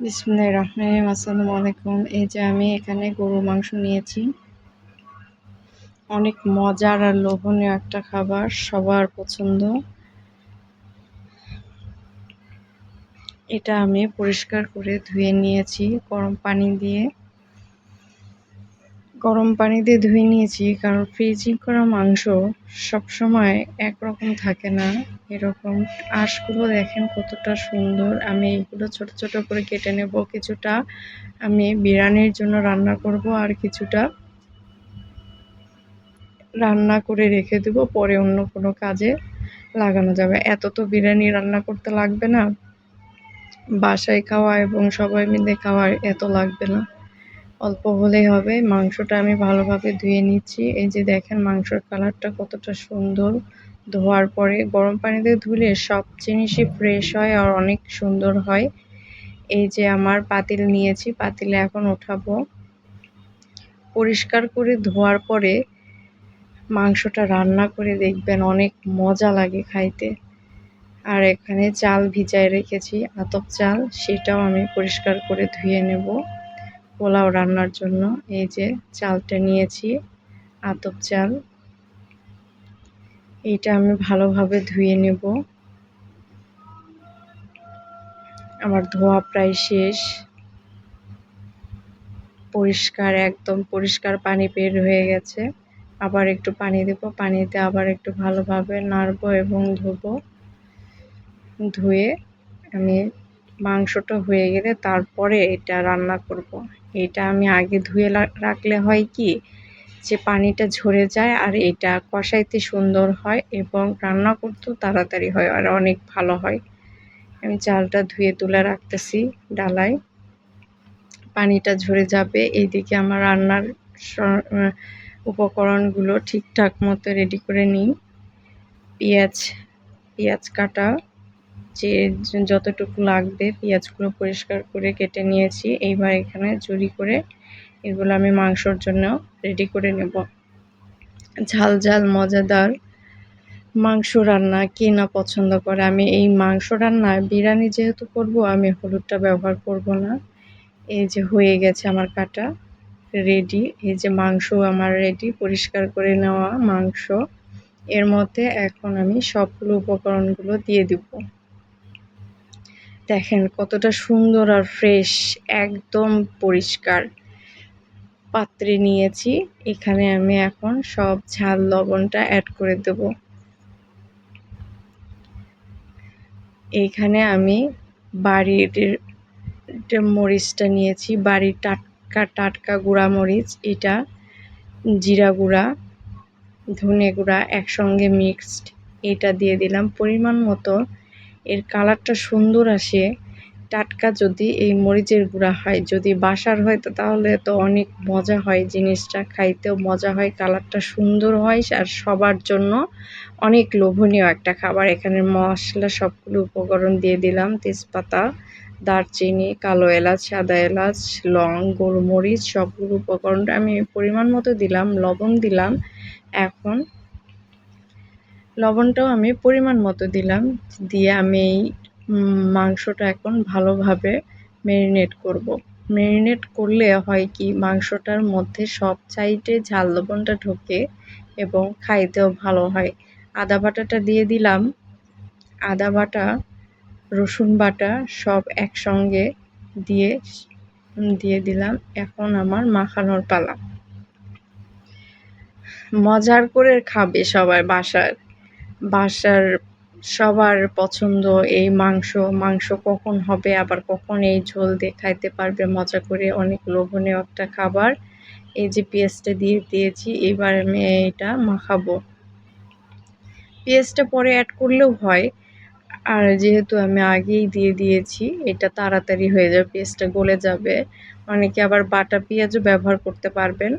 বিসমুল্লাহ রহমান আসসালামু আলাইকুম। এই যে আমি এখানে গরুর মাংস নিয়েছি। অনেক মজার আর লোভনীয় একটা খাবার, সবার পছন্দ। এটা আমি পরিষ্কার করে ধুয়ে নিয়েছি, গরম পানি দিয়ে। গরম পানি দিয়ে ধুয়ে নিয়েছি, কারণ ফ্রিজিং করা মাংস সবসময় একরকম থাকে না। এরকম আঁশগুলো দেখেন কতটা সুন্দর। আমি এগুলো ছোট ছোট করে কেটে নেব। কিছুটা আমি বিরিয়ানির জন্য রান্না করব আর কিছুটা রান্না করে রেখে দেব, পরে অন্য কোনো কাজে লাগানো যাবে। এত তো বিরিয়ানি রান্না করতে লাগবে না। বাসায় খাওয়া এবং সবাই মিলে খাওয়া এত লাগবে না। অল্প হলেই হবে। মাংসটা আমি ভালোভাবে ধুয়ে নিচ্ছি। এই যে দেখেন মাংসের কালারটা কতটা সুন্দর। ধোয়ার পরে গরম পানিতে ধুলে সব জিনিসই ফ্রেশ হয় আর অনেক সুন্দর হয়। এই যে আমার পাতিল নিয়েছি, পাতিলে এখন ওঠাবো। পরিষ্কার করে ধোয়ার পরে মাংসটা রান্না করে দেখবেন অনেক মজা লাগে খাইতে। আর এখানে চাল ভিজায় রেখেছি, আতপ চাল, সেটাও আমি পরিষ্কার করে ধুয়ে নেব। পোলাও রান্নার জন্য এই যে চালটা নিয়েছি, আতপ চাল। এইটা আমি ভালোভাবে ধুয়ে নেব। আমার ধোয়া প্রায় শেষ। পরিষ্কার, একদম পরিষ্কার পানি বের হয়ে গেছে। আবার একটু পানি দেব, পানিতে আবার একটু ভালোভাবে নাড়বো এবং ধোবো। ধুয়ে আমি মাংসটা হয়ে গেলে তারপরে এটা রান্না করব। এটা আমি আগে ধুয়ে রাখলে হয় কি, যে পানিটা ঝরে যায় আর এটা কষাইতে সুন্দর হয় এবং রান্না করতেও তাড়াতাড়ি হয় আর অনেক ভালো হয়। আমি চালটা ধুয়ে তুলে রাখতেছি ডালায়। পানিটা ঝরে যাবে, এইদিকে আমার রান্নার উপকরণগুলো ঠিকঠাক মতো রেডি করে নিই। পেঁয়াজ পেঁয়াজ কাটা। যে যতটুকু লাগবে পেঁয়াজগুলো পরিষ্কার করে কেটে নিয়েছি। এইবার এখানে চুরি করে এগুলো আমি মাংসর জন্য রেডি করে নেব। ঝাল ঝাল, মজাদার মাংস রান্না কে না পছন্দ করে? আমি এই মাংস রান্না বিরিয়ানি যেহেতু করব, আমি হলুদটা ব্যবহার করব না। এই যে হয়ে গেছে আমার কাটা রেডি এই যে মাংস আমার রেডি পরিষ্কার করে নেওয়া মাংস। এর মধ্যে এখন আমি সবগুলো উপকরণগুলো দিয়ে দিব। দেখেন কতটা সুন্দর আর ফ্রেশ একদম পরিষ্কার। পাত্রে নিয়েছি, এখানে আমি এখন সব ঝাল লবণটা অ্যাড করে দেব। এইখানে আমি বাড়ির মরিচটা নিয়েছি, বাড়ির টাটকা টাটকা গুঁড়া মরিচ, এটা জিরা গুঁড়া, ধনে গুঁড়া একসঙ্গে মিক্সড এটা দিয়ে দিলাম। পরিমাণ মতো এর কালারটা সুন্দর আসে। টাটকা যদি এই মরিচের গুঁড়া হয়, যদি বাসার হয়, তো তাহলে তো অনেক মজা হয় জিনিসটা। খাইতেও মজা হয়, কালারটা সুন্দর হয়, আর সবার জন্য অনেক লোভনীয় একটা খাবার। এখানে মশলা সবগুলো উপকরণ দিয়ে দিলাম। তেজপাতা, দারচিনি, কালো এলাচ, সাদা এলাচ, লং, গোলমরিচ, সবগুলো উপকরণটা আমি পরিমাণ মতো দিলাম, লবণ দিলাম। এখন লবণটাও আমি পরিমাণ মতো দিলাম। দিয়ে আমি এই মাংসটা এখন ভালোভাবে ম্যারিনেট করব। ম্যারিনেট করলে হয় কি, মাংসটার মধ্যে সব চাইটে ঝাল লবণটা ঢোকে এবং খাইতেও ভালো হয়। আদা বাটাটা দিয়ে দিলাম। আদা বাটা, রসুন বাটা সব একসঙ্গে দিয়ে দিয়ে দিলাম। এখন আমার মাখানোর পালা। মজার করে খাবে সবাই বাসার। বাসার সবার পছন্দ, এই মাংস মাংস কখন হবে, আবার কখন এই ঝোল দিয়ে খাইতে পারবে, মজা করে অনেক লোভনীয় একটা খাবার। এই যে পেঁয়াজটা দিয়ে দিয়েছি, এবার আমি এটা মাখাবো। পেঁয়াজটা পরে অ্যাড করলেও হয়, আর যেহেতু আমি আগেই দিয়ে দিয়েছি, এটা তাড়াতাড়ি হয়ে যাবে, পেঁয়াজটা গলে যাবে। অনেকে আবার বাটা পেঁয়াজও ব্যবহার করতে পারবেন।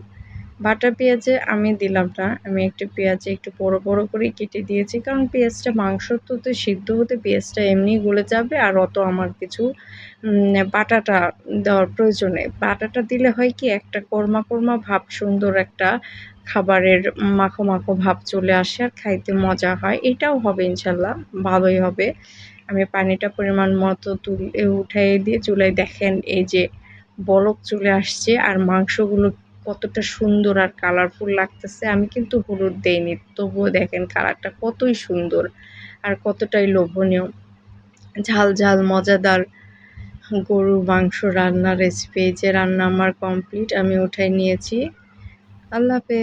বাটা পেঁয়াজে আমি দিলাম না। আমি একটু পেঁয়াজে একটু বড় বড় করে কেটে দিয়েছি। কারণ পেঁয়াজটা মাংস তো তো সিদ্ধ হতে পেঁয়াজটা এমনি গলে যাবে আর অত আমার কিছু বাটাটা দেওয়ার প্রয়োজনে বাটাটা দিলে হয় কি, একটা কর্মা কর্মা ভাব, সুন্দর একটা খাবারের মাখো মাখো ভাব চলে আসে আর খাইতে মজা হয়। এটাও হবে ইনশাল্লাহ, ভালোই হবে। আমি পানিটা পরিমাণ মতো তুলে উঠাই দিয়ে চুলায় দেখেন এই যে বলক চলে আসছে আর মাংসগুলো কতটা সুন্দর আর কালারফুল লাগতেছে। আমি কিন্তু হলুদ দেইনি, তবুও দেখেন কালারটা কতই সুন্দর আর কতটাই লোভনীয়। ঝাল ঝাল, মজাদার গরু মাংস রান্নার রেসিপি যে রান্না আমার কমপ্লিট আমি উঠাই নিয়েছি। আল্লাহ হাফেজ।